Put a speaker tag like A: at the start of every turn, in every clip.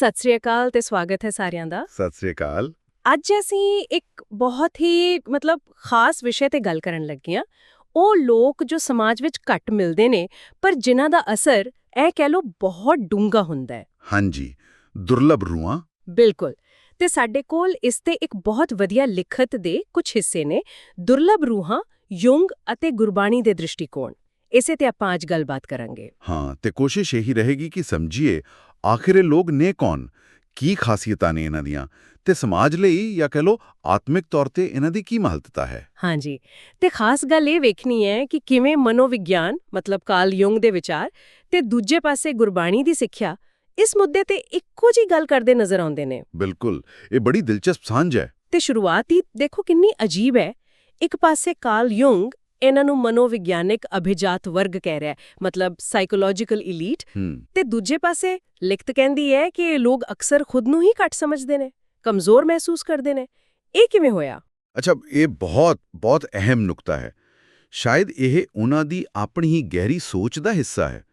A: ਸਤਿ ਸ੍ਰੀ ਅਕਾਲ ਤੇ ਸਵਾਗਤ ਹੈ ਸਾਰਿਆਂ ਦਾ।
B: ਸਤਿ ਸ੍ਰੀ ਅਕਾਲ।
A: ਅੱਜ ਅਸੀਂ ਇੱਕ ਬਹੁਤ ਹੀ ਮਤਲਬ ਖਾਸ ਵਿਸ਼ੇ ਤੇ ਗੱਲ ਕਰਨ ਲੱਗੇ ਹਾਂ। ਉਹ ਲੋਕ ਜੋ ਸਮਾਜ ਵਿੱਚ ਘੱਟ ਮਿਲਦੇ ਨੇ ਪਰ ਜਿਨ੍ਹਾਂ ਦਾ ਅਸਰ ਇਹ ਕਹਿ ਲੋ ਬਹੁਤ ਡੂੰਘਾ ਹੁੰਦਾ ਹੈ।
B: ਹਾਂਜੀ ਦੁਰਲਭ ਰੂਹਾਂ।
A: ਬਿਲਕੁਲ। ਤੇ ਸਾਡੇ ਕੋਲ ਇਸ ਤੇ ਇੱਕ ਬਹੁਤ ਵਧੀਆ ਲਿਖਤ ਦੇ ਕੁਝ ਹਿੱਸੇ ਨੇ। ਦੁਰਲਭ ਰੂਹਾਂ ਯੁੰਗ ਅਤੇ ਗੁਰਬਾਣੀ ਦੇ ਦ੍ਰਿਸ਼ਟੀਕੋਣ। ਇਸੇ ਤੇ ਆਪਾਂ ਅੱਜ ਗੱਲਬਾਤ ਕਰਾਂਗੇ।
B: ਹਾਂ ਤੇ ਕੋਸ਼ਿਸ਼ ਇਹੀ ਰਹੇਗੀ ਕਿ ਸਮਝੀਏ ਆਖਿਰ ਲੋਕ ਨੇ ਕੌਣ? ਕੀ ਖਾਸੀਅਤਾਂ ਨੇ ਇਹਨਾਂ ਦੀਆਂ? ਤੇ ਸਮਾਜ ਲਈ ਜਾਂ ਕਹ ਲੋ ਆਤਮਿਕ ਤੌਰ ਤੇ ਇਹਨਾਂ ਦੀ ਕੀ ਮਹੱਤਤਾ ਹੈ?
A: ਹਾਂਜੀ ਤੇ ਖਾਸ ਗੱਲ ਇਹ ਵੇਖਣੀ ਹੈ ਕਿ ਕਿਵੇਂ ਮਨੋਵਿਗਿਆਨ ਮਤਲਬ ਕਾਲ ਯੁੰਗ ਦੇ ਵਿਚਾਰ ਤੇ ਦੂਜੇ ਪਾਸੇ ਗੁਰਬਾਣੀ ਦੀ ਸਿੱਖਿਆ ਇਸ ਮੁੱਦੇ ਤੇ ਇੱਕੋ ਜੀ ਗੱਲ ਕਰਦੇ ਨਜ਼ਰ ਆਉਂਦੇ ਨੇ।
B: ਬਿਲਕੁਲ ਇਹ ਬੜੀ ਦਿਲਚਸਪ ਸਾਂਝ ਹੈ।
A: ਤੇ ਸ਼ੁਰੂਆਤ ਦੇਖੋ ਕਿੰਨੀ ਅਜੀਬ ਹੈ। ਇੱਕ ਪਾਸੇ ਕਾਲ ਯੁੰਗ ਇਹਨਾਂ ਨੂੰ ਮਨੋਵਿਗਿਆਨਿਕ ਅਭਿਜਾਤ ਵਰਗ ਕਹਿ ਰਿਹਾ ਮਤਲਬ ਸਾਈਕੋਲੋਜੀਕਲ ਇਲੀਟ ਤੇ ਦੂਜੇ ਪਾਸੇ ਲਿਖਤ ਕਹਿੰਦੀ ਹੈ ਕਿ ਇਹ ਲੋਕ ਅਕਸਰ ਖੁਦ ਨੂੰ ਹੀ ਘੱਟ ਸਮਝਦੇ ਨੇ ਕਮਜ਼ੋਰ ਮਹਿਸੂਸ ਕਰਦੇ ਨੇ। ਇਹ ਕਿਵੇਂ ਹੋਇਆ?
B: ਅੱਛਾ ਇਹ ਬਹੁਤ ਬਹੁਤ ਅਹਿਮ ਨੁਕਤਾ ਹੈ। ਸ਼ਾਇਦ ਇਹ ਉਹਨਾਂ ਦੀ ਆਪਣੀ ਹੀ ਗਹਿਰੀ ਸੋਚ ਦਾ ਹਿੱਸਾ ਹੈ।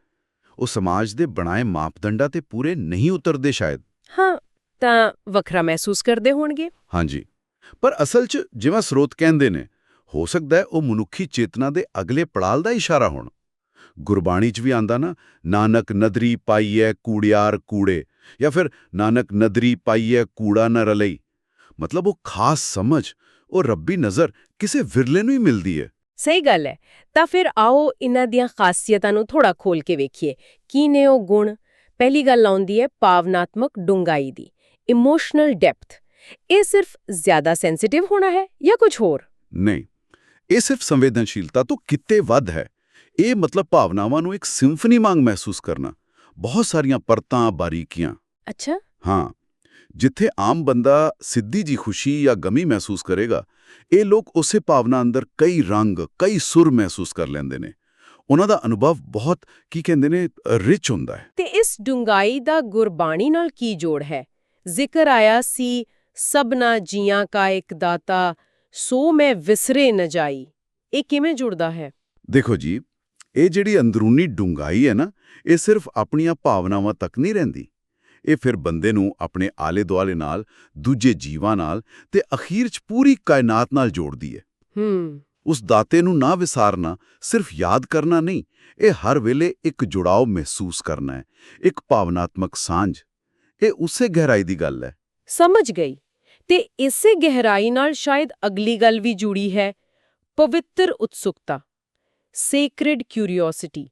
B: ਉਹ ਸਮਾਜ ਦੇ ਬਣਾਏ ਮਾਪਦੰਡਾਂ ਤੇ ਪੂਰੇ ਨਹੀਂ ਉਤਰਦੇ ਸ਼ਾਇਦ।
A: ਹਾਂ ਤਾਂ ਵੱਖਰਾ ਮਹਿਸੂਸ ਕਰਦੇ ਹੋਣਗੇ।
B: ਹਾਂਜੀ। ਪਰ ਅਸਲ 'ਚ ਜਿਵੇਂ ਸਰੋਤ ਕਹਿੰਦੇ ਨੇ ਹੋ ਸਕਦਾ ਹੈ ਉਹ ਮਨੁੱਖੀ ਚੇਤਨਾ ਦੇ ਅਗਲੇ ਪੜਾਲ ਦਾ ਇਸ਼ਾਰਾ ਹੋਣ। ਗੁਰਬਾਣੀ 'ਚ ਵੀ ਆਂਦਾ ਨਾ ਨਾਨਕ ਨਦਰੀ ਪਾਈਐ ਕੂੜਿਆਰ ਕੂੜੇ ਜਾਂ ਫਿਰ ਨਾਨਕ ਨਦਰੀ ਪਾਈਐ ਕੂੜਾ ਨ ਰਲਈ। ਮਤਲਬ ਉਹ ਖਾਸ ਸਮਝ ਉਹ ਰੱਬੀ ਨਜ਼ਰ ਕਿਸੇ ਵਿਰਲੇ ਨੂੰ ਹੀ ਮਿਲਦੀ ਹੈ
A: ਸਹੀ ਗੱਲ ਹੈ ਤਾਂ ਫਿਰ ਆਓ ਇਹਨਾਂ ਦੀਆਂ ਖਾਸੀਅਤਾਂ ਨੂੰ ਥੋੜਾ ਖੋਲ ਕੇ ਵੇਖੀਏ। ਕੀ ਨੇ ਉਹ ਗੁਣ? ਪਹਿਲੀ ਗੱਲ ਆਉਂਦੀ ਹੈ ਭਾਵਨਾਤਮਕ ਡੂੰਘਾਈ ਦੀ ਇਮੋਸ਼ਨਲ ਡੈਪਥ। ਇਹ ਸਿਰਫ ਜ਼ਿਆਦਾ ਸੈਂਸਿਟਿਵ ਹੋਣਾ ਹੈ ਜਾਂ ਕੁਝ ਹੋਰ?
B: ਨਹੀਂ। ਇਹ ਸਿਰਫ ਸੰਵੇਦਨਸ਼ੀਲਤਾ ਤੋਂ ਕਿਤੇ ਵੱਧ ਹੈ। ਇਹ ਮਤਲਬ ਭਾਵਨਾਵਾਂ ਨੂੰ ਇੱਕ ਸਿੰਫਨੀ ਵਾਂਗ ਮਹਿਸੂਸ ਕਰਨਾ। ਬਹੁਤ ਸਾਰੀਆਂ ਪਰਤਾਂ ਬਾਰੀਕੀਆਂ।
A: ਅੱਛਾ।
B: ਹਾਂ ਜਿੱਥੇ ਆਮ ਬੰਦਾ ਸਿੱਧੀ ਜੀ ਖੁਸ਼ੀ ਜਾਂ ਗਮੀ ਮਹਿਸੂਸ ਕਰੇਗਾ ਇਹ ਲੋਕ ਉਸੇ ਭਾਵਨਾ ਅੰਦਰ ਕਈ ਰੰਗ ਕਈ ਸੁਰ ਮਹਿਸੂਸ ਕਰ ਲੈਂਦੇ ਨੇ। ਉਹਨਾਂ ਦਾ ਅਨੁਭਵ ਬਹੁਤ ਕੀ ਕਹਿੰਦੇ ਨੇ ਰਿਚ ਹੁੰਦਾ ਹੈ।
A: ਤੇ ਇਸ ਡੂੰਘਾਈ ਦਾ ਗੁਰਬਾਣੀ ਨਾਲ ਕੀ ਜੋੜ ਹੈ? ਜ਼ਿਕਰ ਆਇਆ ਸੀ ਸਭਨਾ ਜੀਆਂ ਕਾ ਇੱਕ ਦਾਤਾ ਸੋ ਮੈਂ ਵਿਸਰੇ ਨ ਜਾਈ। ਇਹ ਕਿਵੇਂ ਜੁੜਦਾ ਹੈ?
B: ਦੇਖੋ ਜੀ ਇਹ ਜਿਹੜੀ ਅੰਦਰੂਨੀ ਡੂੰਘਾਈ ਹੈ ਨਾ ਇਹ ਸਿਰਫ ਆਪਣੀਆਂ ਭਾਵਨਾਵਾਂ ਤੱਕ ਨਹੀਂ ਰਹਿੰਦੀ। ਇਹ ਫਿਰ ਬੰਦੇ ਨੂੰ ਆਪਣੇ ਆਲੇ-ਦੁਆਲੇ ਨਾਲ ਦੂਜੇ ਜੀਵਾਂ ਨਾਲ ਤੇ ਅਖੀਰ 'ਚ ਪੂਰੀ ਕਾਇਨਾਤ ਨਾਲ ਜੋੜਦੀ ਹੈ।
A: ਹੂੰ।
B: ਉਸ ਦਾਤੇ ਨੂੰ ਨਾ ਵਿਸਾਰਨਾ ਸਿਰਫ ਯਾਦ ਕਰਨਾ ਨਹੀਂ ਇਹ ਹਰ ਵੇਲੇ ਇੱਕ ਜੁੜਾਓ ਮਹਿਸੂਸ ਕਰਨਾ ਹੈ ਇੱਕ ਭਾਵਨਾਤਮਕ ਸਾਂਝ। ਇਹ ਉਸੇ ਗਹਿਰਾਈ ਦੀ ਗੱਲ ਹੈ।
A: ਸਮਝ ਗਈ। ਤੇ ਇਸੇ ਗਹਿਰਾਈ ਨਾਲ ਸ਼ਾਇਦ ਅਗਲੀ ਗੱਲ ਵੀ ਜੁੜੀ ਹੈ ਪਵਿੱਤਰ ਉਤਸੁਕਤਾ ਸੇਕ੍ਰੇਡ ਕਿਉਰਿਓਸਿਟੀ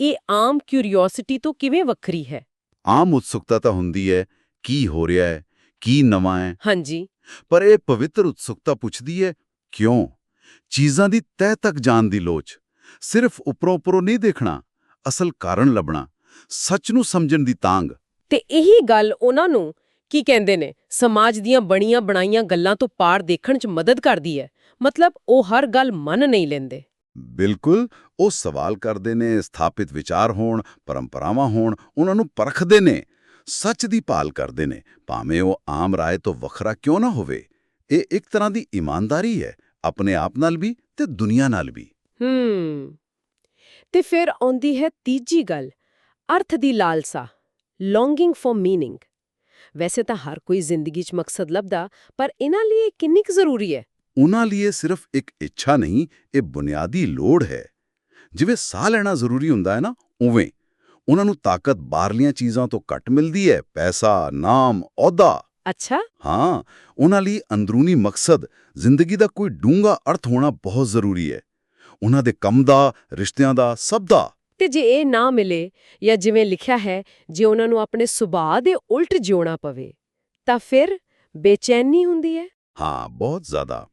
A: ਇਹ ਆਮ ਕਿਉਰਿਓਸਿਟੀ ਤੋਂ ਕਿਵੇਂ ਵੱਖਰੀ ਹੈ?
B: ਆਮ ਉਤਸੁਕਤਾ ਤਾਂ ਹੁੰਦੀ ਹੈ ਕੀ ਹੋ ਰਿਹਾ ਹੈ ਕੀ ਨਵਾਂ ਹੈ।
A: ਹਾਂਜੀ।
B: ਪਰ ਇਹ ਪਵਿੱਤਰ ਉਤਸੁਕਤਾ ਪੁੱਛਦੀ ਹੈ ਕਿਉਂ? ਚੀਜ਼ਾਂ ਦੀ ਤਹਿ ਤੱਕ ਜਾਣ ਦੀ ਲੋਚ। ਸਿਰਫ ਉੱਪਰੋਂ ਉੱਪਰੋਂ ਨਹੀਂ ਦੇਖਣਾ ਅਸਲ ਕਾਰਨ ਲੱਭਣਾ ਸੱਚ ਨੂੰ ਸਮਝਣ ਦੀ ਤਾਂਗ
A: ਤੇ ਇਹੀ ਗੱਲ ਉਹਨਾਂ ਨੂੰ ਕੀ ਕਹਿੰਦੇ ਨੇ? ਸਮਾਜ ਦੀਆਂ ਬਣੀਆਂ ਬਣਾਈਆਂ ਗੱਲਾਂ ਤੋਂ ਪਾਰ ਦੇਖਣ 'ਚ ਮਦਦ ਕਰਦੀ ਹੈ ਮਤਲਬ ਉਹ ਹਰ ਗੱਲ ਮੰਨ ਨਹੀਂ ਲੈਂਦੇ।
B: ਬਿਲਕੁਲ ਉਹ ਸਵਾਲ ਕਰਦੇ ਨੇ ਸਥਾਪਿਤ ਵਿਚਾਰ ਹੋਣ ਪਰੰਪਰਾਵਾਂ ਹੋਣ ਉਹਨਾਂ ਨੂੰ ਪਰਖਦੇ ਨੇ। ਸੱਚ ਦੀ ਭਾਲ ਕਰਦੇ ਨੇ ਭਾਵੇਂ ਉਹ ਆਮ ਰਾਏ ਤੋਂ ਵੱਖਰਾ ਕਿਉਂ ਨਾ ਹੋਵੇ। ਇਹ ਇੱਕ ਤਰ੍ਹਾਂ ਦੀ ਇਮਾਨਦਾਰੀ ਹੈ ਆਪਣੇ ਆਪ ਨਾਲ ਵੀ ਤੇ ਦੁਨੀਆ ਨਾਲ ਵੀ।
A: ਹੂੰ। ਤੇ ਫਿਰ ਆਉਂਦੀ ਹੈ ਤੀਜੀ ਗੱਲ ਅਰਥ ਦੀ ਲਾਲਸਾ ਲੌਂਗਿੰਗ ਫॉर ਮੀਨਿੰਗ ਵੈਸੇ ਤਾਂ ਹਰ ਕੋਈ ਜ਼ਿੰਦਗੀ 'ਚ ਮਕਸਦ ਲੱਭਦਾ ਪਰ ਇਹਨਾਂ ਲਈ ਇਹ ਕਿੰਨੀ ਕੁ ਜ਼ਰੂਰੀ ਹੈ?
B: ਉਹਨਾਂ ਲਈ ਇਹ ਸਿਰਫ ਇੱਕ ਇੱਛਾ ਨਹੀਂ ਇਹ ਬੁਨਿਆਦੀ ਲੋੜ ਹੈ। ਜਿਵੇਂ ਸਾਹ ਲੈਣਾ ਜ਼ਰੂਰੀ ਹੁੰਦਾ ਹੈ ਨਾ ਉਵੇਂ। ਉਹਨਾਂ ਨੂੰ ਤਾਕਤ ਬਾਹਰਲੀਆਂ ਚੀਜ਼ਾਂ ਤੋਂ ਘੱਟ ਮਿਲਦੀ ਹੈ ਪੈਸਾ ਨਾਮ ਅਹੁਦਾ।
A: ਅੱਛਾ।
B: ਹਾਂ ਉਹਨਾਂ ਲਈ ਅੰਦਰੂਨੀ ਮਕਸਦ ਜ਼ਿੰਦਗੀ ਦਾ ਕੋਈ ਡੂੰਘਾ ਅਰਥ ਹੋਣਾ ਬਹੁਤ ਜ਼ਰੂਰੀ ਹੈ। ਉਹਨਾਂ ਦੇ ਕੰਮ ਦਾ ਰਿਸ਼ਤਿਆਂ ਦਾ ਸਭ ਦਾ।
A: ਤੇ ਜੇ ਇਹ ਨਾ ਮਿਲੇ ਜਾਂ ਜਿਵੇਂ ਲਿਖਿਆ ਹੈ, ਜੇ ਉਹਨਾਂ ਨੂੰ ਆਪਣੇ ਸੁਭਾਅ ਦੇ ਉਲਟ ਜਿਉਣਾ ਪਵੇ, ਤਾਂ ਫਿਰ ਬੇਚੈਨੀ ਹੁੰਦੀ ਹੈ?
B: ਹਾਂ, ਬਹੁਤ ਜ਼ਿਆਦਾ।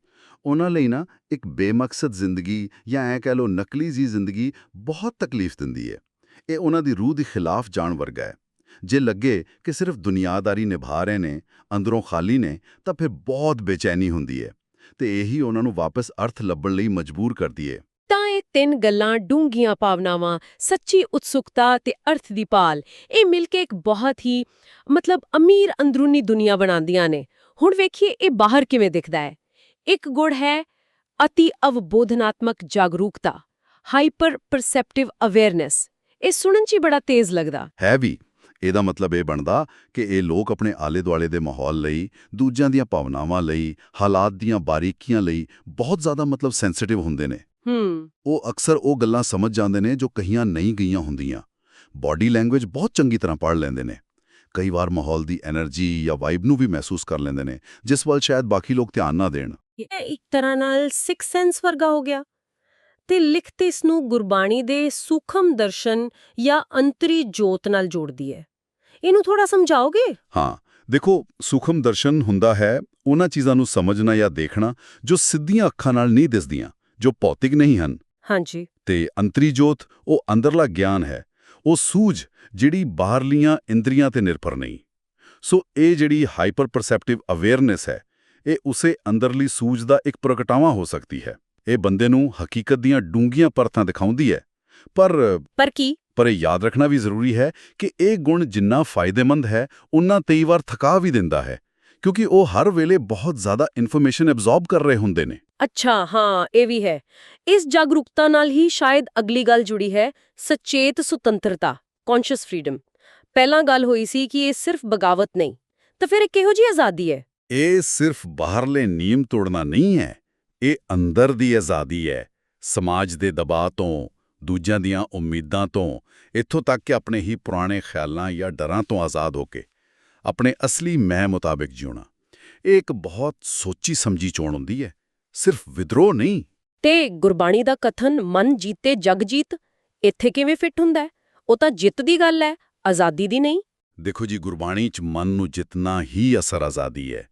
B: ਉਹਨਾਂ ਲਈ ਨਾ ਇੱਕ ਬੇਮਕਸਦ ਜ਼ਿੰਦਗੀ ਜਾਂ ਐ ਕਹਿ ਲੋ ਨਕਲੀ ਜੀ ਜ਼ਿੰਦਗੀ ਬਹੁਤ ਤਕਲੀਫ ਦਿੰਦੀ ਹੈ। ਇਹ ਉਹਨਾਂ ਦੀ ਰੂਹ ਦੇ ਖਿਲਾਫ ਜਾਣ ਵਰਗਾ ਹੈ। ਜੇ ਲੱਗੇ ਕਿ ਸਿਰਫ ਦੁਨੀਆਦਾਰੀ ਨਿਭਾ ਰਹੇ ਨੇ, ਅੰਦਰੋਂ ਖਾਲੀ ਨੇ, ਤਾਂ ਫਿਰ ਬਹੁਤ ਬੇਚੈਨੀ ਹੁੰਦੀ ਹੈ ਤੇ ਇਹੀ ਉਹਨਾਂ ਨੂੰ ਵਾਪਸ ਅਰਥ ਲੱਭਣ ਲਈ ਮਜਬੂਰ ਕਰਦੀ ਹੈ।
A: ਤਿੰਨ ਗੱਲਾਂ ਡੂੰਘੀਆਂ ਭਾਵਨਾਵਾਂ, ਸੱਚੀ ਉਤਸੁਕਤਾ ਤੇ ਅਰਥ ਦੀ ਪਾਲ ਇਹ ਮਿਲ ਕੇ ਇੱਕ ਬਹੁਤ ਹੀ, ਮਤਲਬ ਅਮੀਰ ਅੰਦਰੂਨੀ ਦੁਨੀਆ ਬਣਾਉਂਦੀਆਂ ਨੇ। ਹੁਣ ਵੇਖੀਏ ਇਹ ਬਾਹਰ ਕਿਵੇਂ ਦਿਖਦਾ ਹੈ। ਇੱਕ ਗੁੜ ਹੈ ਅਤੀ ਅਵਬੋਧਨਾਤਮਕ ਜਾਗਰੂਕਤਾ ਹਾਈਪਰ ਪਰਸੈਪਟਿਵ ਅਵੇਅਰਨੈਸ ਇਹ ਸੁਣਨ 'ਚ ਹੀ ਬੜਾ ਤੇਜ਼ ਲੱਗਦਾ।
B: ਹੈ ਵੀ ਇਹਦਾ ਮਤਲਬ ਇਹ ਬਣਦਾ ਕਿ ਇਹ ਲੋਕ ਆਪਣੇ ਆਲੇ-ਦੁਆਲੇ ਦੇ ਮਾਹੌਲ ਲਈ, ਦੂਜਿਆਂ ਦੀਆਂ ਭਾਵਨਾਵਾਂ ਲਈ, ਹਾਲਾਤ ਦੀਆਂ ਬਾਰੀਕੀਆਂ ਲਈ ਬਹੁਤ ਜ਼ਿਆਦਾ ਮਤਲਬ ਸੈਂਸਿਟਿਵ ਹੁੰਦੇ ਨੇ।
A: ਹੂੰ।
B: ਉਹ ਅਕਸਰ ਉਹ ਗੱਲਾਂ ਸਮਝ ਜਾਂਦੇ ਨੇ ਜੋ ਕਹੀਆਂ ਨਹੀਂ ਗਈਆਂ ਹੁੰਦੀਆਂ। ਬਾਡੀ ਲੈਂਗੁਏਜ ਬਹੁਤ ਚੰਗੀ ਤਰ੍ਹਾਂ ਪੜ੍ਹ ਲੈਂਦੇ ਨੇ। ਕਈ ਵਾਰ ਮਾਹੌਲ ਦੀ એનર્ਜੀ ਜਾਂ ਵਾਈਬ ਨੂੰ ਵੀ ਮਹਿਸੂਸ ਕਰ ਲੈਂਦੇ ਨੇ ਜਿਸ ਵੱਲ ਸ਼ਾਇਦ ਬਾਕੀ ਲੋਕ ਧਿਆਨ ਨਾ ਦੇਣ।
A: ਇਹ ਇੱਕ ਤਰ੍ਹਾਂ ਨਾਲ ਸਿਕਸ ਸੈਂਸ ਵਰਗਾ ਹੋ ਗਿਆ। ਤੇ ਲਿਖਤ ਇਸ ਨੂੰ ਗੁਰਬਾਣੀ ਦੇ ਸੂਖਮ ਦਰਸ਼ਨ ਜਾਂ ਅੰਤਰੀ ਜੋਤ ਨਾਲ ਜੋੜਦੀ ਹੈ। ਇਹਨੂੰ ਥੋੜਾ ਸਮਝਾਓਗੇ?
B: ਹਾਂ ਦੇਖੋ ਸੂਖਮ ਦਰਸ਼ਨ ਹੁੰਦਾ ਹੈ ਉਹਨਾਂ ਚੀਜ਼ਾਂ ਨੂੰ ਸਮਝਣਾ ਜਾਂ ਦੇਖਣਾ ਜੋ ਸਿੱਧੀਆਂ ਅੱਖਾਂ ਨਾਲ ਨਹੀਂ ਦਿਸਦੀਆਂ। ਜੋ ਭੌਤਿਕ ਨਹੀਂ ਹਨ।
A: ਹਾਂਜੀ।
B: ਤੇ ਅੰਤਰੀ ਜੋਤ ਉਹ ਅੰਦਰਲਾ ਗਿਆਨ ਹੈ। ਉਹ ਸੂਝ ਜਿਹੜੀ ਬਾਹਰਲੀਆਂ ਇੰਦਰੀਆਂ ਤੇ ਨਿਰਭਰ ਨਹੀਂ। ਸੋ ਇਹ ਜਿਹੜੀ ਹਾਈਪਰ ਪਰਸੈਪਟਿਵ ਅਵੇਅਰਨੈਸ ਹੈ ਇਹ ਉਸੇ ਅੰਦਰਲੀ ਸੂਝ ਦਾ ਇੱਕ ਪ੍ਰਗਟਾਵਾ ਹੋ ਸਕਦੀ ਹੈ। ਇਹ ਬੰਦੇ ਨੂੰ ਹਕੀਕਤ ਦੀਆਂ ਡੂੰਘੀਆਂ ਪਰਤਾਂ ਦਿਖਾਉਂਦੀ ਹੈ। ਪਰ
A: ਪਰ ਕੀ?
B: ਪਰ ਇਹ ਯਾਦ ਰੱਖਣਾ ਵੀ ਜ਼ਰੂਰੀ ਹੈ ਕਿ ਇਹ ਗੁਣ ਜਿੰਨਾ ਫਾਇਦੇਮੰਦ ਹੈ ਉਨਾ ਕਈ ਵਾਰ ਥਕਾ ਵੀ ਦਿੰਦਾ ਹੈ। ਕਿਉਂਕਿ ਉਹ ਹਰ ਵੇਲੇ ਬਹੁਤ ਜ਼ਿਆਦਾ ਇਨਫੋਰਮੇਸ਼ਨ ਐਬਜ਼ੌਰਬ ਕਰ ਰਹੇ ਹੁੰਦੇ ਨੇ।
A: ਅੱਛਾ ਹਾਂ ਇਹ ਵੀ ਹੈ। ਇਸ ਜਾਗਰੂਕਤਾ ਨਾਲ ਹੀ ਸ਼ਾਇਦ ਅਗਲੀ ਗੱਲ ਜੁੜੀ ਹੈ ਸਚੇਤ ਸੁਤੰਤਰਤਾ ਕੌਨਸ਼ੀਅਸ ਫਰੀडम ਪਹਿਲਾਂ ਗੱਲ ਹੋਈ ਸੀ ਕਿ ਇਹ ਸਿਰਫ ਬਗਾਵਤ ਨਹੀਂ ਤਾਂ ਫਿਰ ਇਹ ਕਿਹੋ ਜੀ ਆਜ਼ਾਦੀ ਹੈ?
B: ਇਹ ਸਿਰਫ ਬਾਹਰਲੇ ਨਿਯਮ ਤੋੜਨਾ ਨਹੀਂ ਹੈ ਇਹ ਅੰਦਰ ਦੀ ਆਜ਼ਾਦੀ ਹੈ। ਸਮਾਜ ਦੇ ਦਬਾਅ ਤੋਂ ਦੂਜਿਆਂ ਦੀਆਂ ਉਮੀਦਾਂ ਤੋਂ ਇੱਥੋਂ ਤੱਕ ਕਿ ਆਪਣੇ ਹੀ ਪੁਰਾਣੇ ਖਿਆਲਾਂ ਜਾਂ ਡਰਾਂ ਤੋਂ ਆਜ਼ਾਦ ਹੋ ਕੇ। ਆਪਣੇ ਅਸਲੀ ਮੈਂ ਮੁਤਾਬਿਕ ਜਿਉਣਾ। ਇਹ ਇੱਕ ਬਹੁਤ ਸੋਚੀ ਸਮਝੀ ਚੋਣ ਹੁੰਦੀ ਹੈ। ਸਿਰਫ ਵਿਦਰੋਹ ਨਹੀਂ।
A: ਤੇ ਗੁਰਬਾਣੀ ਦਾ ਕਥਨ ਮਨ ਜੀਤੇ ਜਗ ਜੀਤ ਇੱਥੇ ਕਿਵੇਂ ਫਿੱਟ ਹੁੰਦਾ ਉਹ ਤਾਂ ਜਿੱਤ ਦੀ ਗੱਲ ਹੈ ਆਜ਼ਾਦੀ ਦੀ ਨਹੀਂ।
B: ਦੇਖੋ ਜੀ ਗੁਰਬਾਣੀ 'ਚ ਮਨ ਨੂੰ ਜਿਤਨਾ ਹੀ ਅਸਰ ਆਜ਼ਾਦੀ ਹੈ।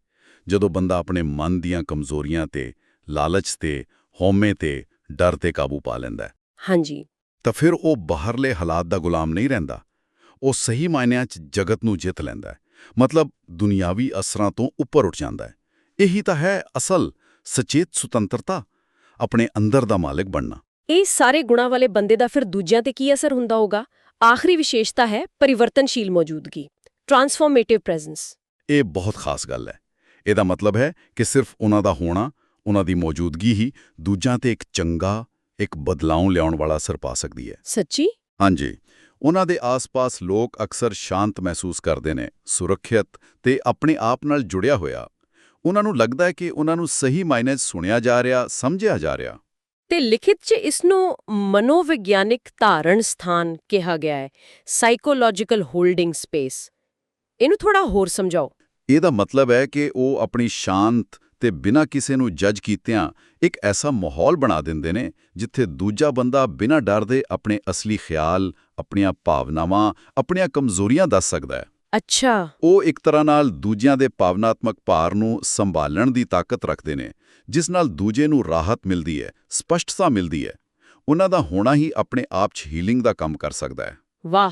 B: ਜਦੋਂ ਬੰਦਾ ਆਪਣੇ ਮਨ ਦੀਆਂ ਕਮਜ਼ੋਰੀਆਂ ਤੇ ਲਾਲਚ ਤੇ ਹਉਮੈ ਤੇ ਡਰ ਤੇ ਕਾਬੂ ਪਾ ਲੈਂਦਾ ਹੈ।
A: ਹਾਂਜੀ।
B: ਤਾਂ ਫਿਰ ਉਹ ਬਾਹਰਲੇ ਹਾਲਾਤ ਦਾ ਗੁਲਾਮ ਨਹੀਂ ਰਹਿੰਦਾ। ਉਹ ਸਹੀ ਮਾਇਨਿਆਂ 'ਚ ਜਗਤ ਨੂੰ ਜਿੱਤ ਲੈਂਦਾ ਹੈ। ਮਤਲਬ ਦੁਨਿਆਵੀ ਅਸਰਾਂ ਤੋਂ ਉੱਪਰ ਉੱਠ ਜਾਂਦਾ ਹੈ। ਇਹੀ ਤਾਂ ਹੈ ਅਸਲ ਸਚੇਤ ਸੁਤੰਤਰਤਾ ਆਪਣੇ ਅੰਦਰ ਦਾ ਮਾਲਕ ਬਣਨਾ।
A: ਇਹ ਸਾਰੇ ਗੁਣਾਂ ਵਾਲੇ ਬੰਦੇ ਦਾ ਫਿਰ ਦੂਜਿਆਂ ਤੇ ਕੀ ਅਸਰ ਹੁੰਦਾ ਹੋਗਾ ਆਖਰੀ ਵਿਸ਼ੇਸ਼ਤਾ ਹੈ ਪਰਿਵਰਤਨਸ਼ੀਲ ਮੌਜੂਦਗੀ ਟਰਾਂਸਫਾਰਮੇਟਿਵ ਪ੍ਰੈਜ਼ੈਂਸ
B: ਇਹ ਬਹੁਤ ਖਾਸ ਗੱਲ ਹੈ। ਇਹਦਾ ਮਤਲਬ ਹੈ ਕਿ ਸਿਰਫ ਉਹਨਾਂ ਦਾ ਹੋਣਾ ਉਹਨਾਂ ਦੀ ਮੌਜੂਦਗੀ ਹੀ ਦੂਜਿਆਂ ਤੇ ਇੱਕ ਚੰਗਾ ਇੱਕ ਬਦਲਾਅ ਲਿਆਉਣ ਵਾਲਾ ਅਸਰ ਪਾ ਸਕਦੀ ਹੈ।
A: ਸੱਚੀ?
B: ਹਾਂਜੀ। ਉਹਨਾਂ ਦੇ ਆਸ-ਪਾਸ ਲੋਕ ਅਕਸਰ ਸ਼ਾਂਤ ਮਹਿਸੂਸ ਕਰਦੇ ਨੇ ਸੁਰੱਖਿਅਤ ਤੇ ਆਪਣੇ ਆਪ ਨਾਲ ਜੁੜਿਆ ਹੋਇਆ। ਉਹਨਾਂ ਨੂੰ ਲੱਗਦਾ ਹੈ ਕਿ ਉਹਨਾਂ ਨੂੰ ਸਹੀ ਮਾਇਨੇ 'ਚ ਸੁਣਿਆ ਜਾ ਰਿਹਾ ਸਮਝਿਆ ਜਾ ਰਿਹਾ।
A: ਤੇ ਲਿਖਿਤ 'ਚ ਇਸ ਨੂੰ ਮਨੋਵਿਗਿਆਨਿਕ ਧਾਰਣ ਸਥਾਨ ਕਿਹਾ ਗਿਆ ਹੈ ਸਾਈਕੋਲੋਜੀਕਲ ਹੋਲਡਿੰਗ ਸਪੇਸ ਇਹਨੂੰ ਥੋੜਾ ਹੋਰ ਸਮਝਾਓ।
B: ਇਹਦਾ ਮਤਲਬ ਹੈ ਕਿ ਉਹ ਆਪਣੀ ਸ਼ਾਂਤ ਤੇ ਬਿਨਾਂ ਕਿਸੇ ਨੂੰ ਜੱਜ ਕੀਤਿਆਂ ਇੱਕ ਐਸਾ ਮਾਹੌਲ ਬਣਾ ਦਿੰਦੇ ਨੇ ਜਿੱਥੇ ਦੂਜਾ ਬੰਦਾ ਬਿਨਾਂ ਡਰ ਦੇ ਆਪਣੇ ਅਸਲੀ ਖਿਆਲ ਆਪਣੀਆਂ ਭਾਵਨਾਵਾਂ ਆਪਣੀਆਂ ਕਮਜ਼ੋਰੀਆਂ ਦੱਸ ਸਕਦਾ ਹੈ।
A: ਅੱਛਾ।
B: ਉਹ ਇੱਕ ਤਰ੍ਹਾਂ ਨਾਲ ਦੂਜਿਆਂ ਦੇ ਭਾਵਨਾਤਮਕ ਭਾਰ ਨੂੰ ਸੰਭਾਲਣ ਦੀ ਤਾਕਤ ਰੱਖਦੇ ਨੇ ਜਿਸ ਨਾਲ ਦੂਜੇ ਨੂੰ ਰਾਹਤ ਮਿਲਦੀ ਹੈ ਸਪਸ਼ਟਤਾ ਮਿਲਦੀ ਹੈ। ਉਹਨਾਂ ਦਾ ਹੋਣਾ ਹੀ ਆਪਣੇ ਆਪ 'ਚ ਹੀਲਿੰਗ ਦਾ ਕੰਮ ਕਰ ਸਕਦਾ ਹੈ।
A: ਵਾਹ,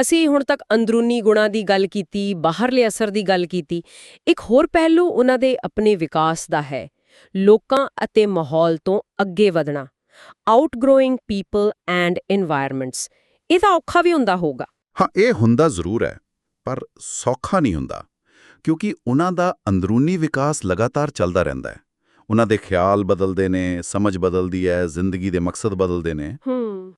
A: ਅਸੀਂ ਹੁਣ ਤੱਕ ਅੰਦਰੂਨੀ ਗੁਣਾਂ ਦੀ ਗੱਲ ਕੀਤੀ, ਬਾਹਰਲੇ ਅਸਰ ਦੀ ਗੱਲ ਕੀਤੀ। ਇੱਕ ਹੋਰ ਪਹਿਲੂ ਉਹਨਾਂ ਦੇ ਆਪਣੇ ਵਿਕਾਸ ਦਾ ਹੈ। ਲੋਕਾਂ ਅਤੇ ਮਾਹੌਲ ਤੋਂ ਅੱਗੇ ਵਧਣਾ। ਆਊਟਗ੍ਰੋਇੰਗ ਪੀਪਲ ਐਂਡ এনवायरमेंट्स ਇਹ ਤਾਂ ਔਖਾ ਵੀ ਹੁੰਦਾ ਹੋਗਾ
B: ਹਾਂ, ਇਹ ਹੁੰਦਾ ਜ਼ਰੂਰ ਹੈ, ਪਰ ਸੌਖਾ ਨਹੀਂ ਹੁੰਦਾ, ਕਿਉਂਕਿ ਉਹਨਾਂ ਦਾ ਅੰਦਰੂਨੀ ਵਿਕਾਸ ਲਗਾਤਾਰ ਚੱਲਦਾ ਰਹਿੰਦਾ ਹੈ। ਉਹਨਾਂ ਦੇ ਖਿਆਲ ਬਦਲਦੇ ਨੇ ਸਮਝ ਬਦਲਦੀ ਹੈ ਜ਼ਿੰਦਗੀ ਦੇ ਮਕਸਦ ਬਦਲਦੇ ਨੇ।